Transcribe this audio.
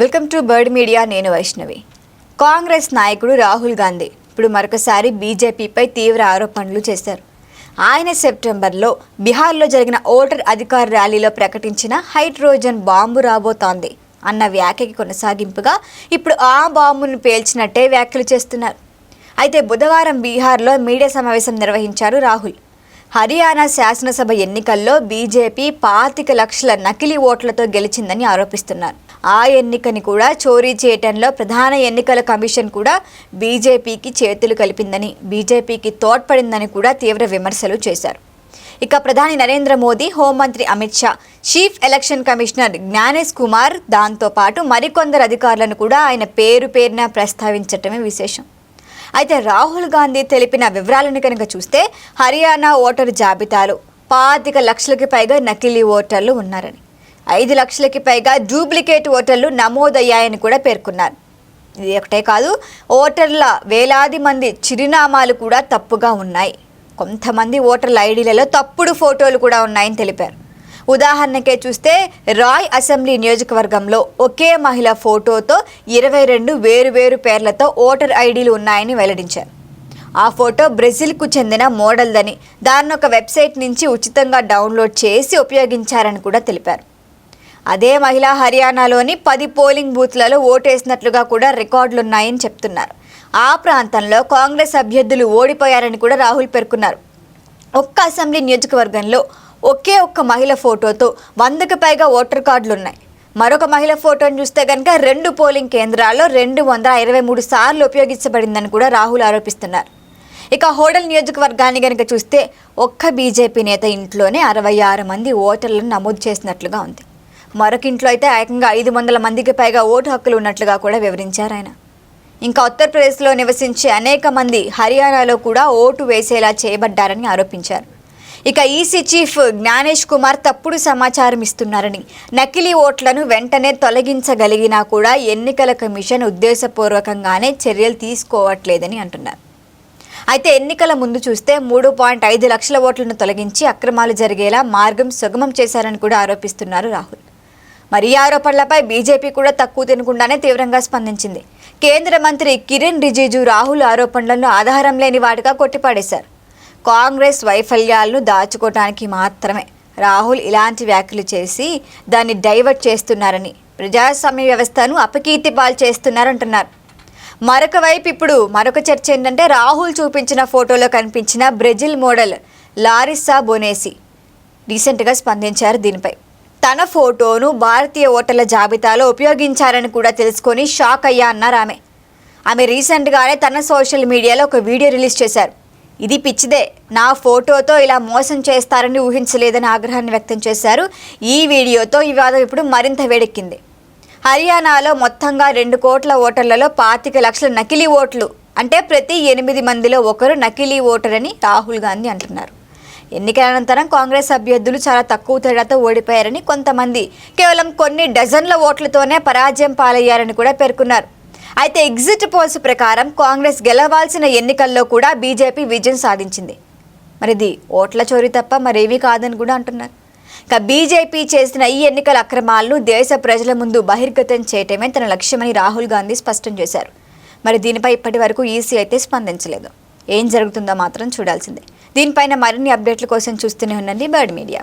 Welcome to bird media నేను వైష్ణవి. కాంగ్రెస్ నాయకుడు రాహుల్ గాంధీ ఇప్పుడు మరొకసారి బీజేపీపై తీవ్ర ఆరోపణలు చేశారు. ఆయన సెప్టెంబర్లో బీహార్లో జరిగిన ఓటర్ అధికార ర్యాలీలో ప్రకటించిన హైడ్రోజన్ బాంబు రాబోతోంది అన్న వ్యాఖ్యకి కొనసాగింపుగా ఇప్పుడు ఆ బాంబును పేల్చినట్టే వ్యాఖ్యలు చేస్తున్నారు. అయితే బుధవారం బీహార్లో మీడియా సమావేశం నిర్వహించారు రాహుల్. హర్యానా శాసనసభ ఎన్నికల్లో బీజేపీ పాతిక లక్షల నకిలీ ఓట్లతో గెలిచిందని ఆరోపిస్తున్నారు. ఆ ఎన్నికని కూడా చోరీ చేయటంలో ప్రధాన ఎన్నికల కమిషన్ కూడా బీజేపీకి చేతులు కలిపిందని బీజేపీకి తోడ్పడిందని కూడా తీవ్ర విమర్శలు చేశారు. ఇక ప్రధాని నరేంద్ర మోదీ హోంమంత్రి Amit Shah chief election commissioner Gyanesh Kumar దాంతోపాటు మరికొందరు అధికారులను కూడా ఆయన పేరు పేరున ప్రస్తావించటమే విశేషం. అయితే రాహుల్ గాంధీ తెలిపిన వివరాలను కనుక చూస్తే హర్యానా ఓటరు జాబితాలో పాతిక లక్షలకి పైగా నకిలీ ఓటర్లు ఉన్నారని. ఐదు లక్షలకి పైగా డూప్లికేట్ ఓటర్లు నమోదయ్యాయని కూడా పేర్కొన్నారు. ఇది ఒకటే కాదు ఓటర్ల వేలాది మంది చిరునామాలు కూడా తప్పుగా ఉన్నాయి. కొంతమంది ఓటర్ల ఐడీలలో తప్పుడు ఫోటోలు కూడా ఉన్నాయని తెలిపారు. ఉదాహరణకే చూస్తే రాయ్ అసెంబ్లీ నియోజకవర్గంలో ఒకే మహిళ ఫోటోతో ఇరవై రెండు వేరు వేరు పేర్లతో ఓటర్ ఐడీలు ఉన్నాయని వెల్లడించారు. ఆ ఫోటో బ్రెజిల్కు చెందిన మోడల్దని దాన్ని ఒక వెబ్సైట్ నుంచి ఉచితంగా డౌన్లోడ్ చేసి ఉపయోగించారని కూడా తెలిపారు. అదే మహిళ హర్యానాలోని పది పోలింగ్ బూత్లలో ఓటేసినట్లుగా కూడా రికార్డులున్నాయని చెప్తున్నారు. ఆ ప్రాంతంలో కాంగ్రెస్ అభ్యర్థులు ఓడిపోయారని కూడా రాహుల్ పేర్కొన్నారు. ఒక్క అసెంబ్లీ నియోజకవర్గంలో ఒకే ఒక్క మహిళ ఫోటోతో వందకు పైగా ఓటర్ కార్డులు ఉన్నాయి మరొక మహిళ ఫోటోను చూస్తే కనుక రెండు పోలింగ్ కేంద్రాల్లో రెండు వందల ఇరవై మూడు సార్లు ఉపయోగించబడిందని కూడా రాహుల్ ఆరోపిస్తున్నారు. ఇక హోడల్ నియోజకవర్గాన్ని కనుక చూస్తే ఒక్క బీజేపీ నేత ఇంట్లోనే అరవై ఆరు మంది ఓటర్లను నమోదు చేసినట్లుగా ఉంది. మరొక ఇంట్లో అయితే ఏకంగా ఐదు వందల మందికి పైగా ఓటు హక్కులు ఉన్నట్లుగా కూడా వివరించారు ఆయన. ఇంకా ఉత్తరప్రదేశ్లో నివసించే అనేక మంది హర్యానాలో కూడా ఓటు వేసేలా చేయబడ్డారని ఆరోపించారు. ఇక ఈసీ చీఫ్ జ్ఞానేష్ కుమార్ తప్పుడు సమాచారం ఇస్తున్నారని. నకిలీ ఓట్లను వెంటనే తొలగించగలిగినా కూడా ఎన్నికల కమిషన్ ఉద్దేశపూర్వకంగానే చర్యలు తీసుకోవట్లేదని అంటున్నారు. అయితే ఎన్నికల ముందు చూస్తే మూడు పాయింట్ ఐదు లక్షల ఓట్లను తొలగించి అక్రమాలు జరిగేలా మార్గం సుగమం చేశారని కూడా ఆరోపిస్తున్నారు రాహుల్. మరి ఈ ఆరోపణలపై బీజేపీ కూడా తక్కువ తినకుండానే తీవ్రంగా స్పందించింది. కేంద్ర మంత్రి కిరణ్ రిజిజు రాహుల్ ఆరోపణలను ఆధారం లేని వాటిగా కొట్టిపాడేశారు. కాంగ్రెస్ వైఫల్యాలను దాచుకోవటానికి మాత్రమే. రాహుల్ ఇలాంటి వ్యాఖ్యలు చేసి దాన్ని డైవర్ట్ చేస్తున్నారని ప్రజాస్వామ్య వ్యవస్థను అపకీర్తి పాలు చేస్తున్నారంటున్నారు. మరొక వైపు ఇప్పుడు మరొక చర్చ ఏంటంటే రాహుల్ చూపించిన ఫోటోలో కనిపించిన బ్రెజిల్ మోడల్ లారిసా బొనేసి రీసెంట్గా స్పందించారు దీనిపై. తన ఫోటోను భారతీయ ఓటర్ల జాబితాలో ఉపయోగించారని కూడా తెలుసుకొని షాక్ అయ్యా అన్నారు ఆమె. ఆమె రీసెంట్గానే తన సోషల్ మీడియాలో ఒక వీడియో రిలీజ్ చేశారు. ఇది పిచ్చిదే. నా ఫోటోతో ఇలా మోసం చేస్తారని ఊహించలేదని ఆగ్రహాన్ని వ్యక్తం చేశారు. ఈ వీడియోతో ఈ వివాదం ఇప్పుడు మరింత వేడెక్కింది. హర్యానాలో మొత్తంగా రెండు కోట్ల ఓటర్లలో పాతిక లక్షల నకిలీ ఓట్లు అంటే ప్రతి ఎనిమిది మందిలో ఒకరు నకిలీ ఓటర్ అని రాహుల్ గాంధీ అంటున్నారు. ఎన్నికల అనంతరం కాంగ్రెస్ అభ్యర్థులు చాలా తక్కువ తేడాతో ఓడిపోయారని కొంతమంది కేవలం కొన్ని డజన్ల ఓట్లతోనే పరాజయం పాలయ్యారని కూడా పేర్కొన్నారు. అయితే ఎగ్జిట్ పోల్స్ ప్రకారం కాంగ్రెస్ గెలవాల్సిన ఎన్నికల్లో కూడా బీజేపీ విజయం సాధించింది. మరిది ఓట్ల చోరీ తప్ప మరేమీ కాదని కూడా అంటున్నారు. ఇక బీజేపీ చేసిన ఈ ఎన్నికల అక్రమాలను దేశ ప్రజల ముందు బహిర్గతం చేయటమే తన లక్ష్యమని రాహుల్ గాంధీ స్పష్టం చేశారు. మరి దీనిపై ఇప్పటి వరకు ఈసీ అయితే స్పందించలేదు. ఏం జరుగుతుందో మాత్రం చూడాల్సిందే. దీనిపైన మరిన్ని అప్డేట్ల కోసం చూస్తూనే ఉండండి బర్డ్ మీడియా.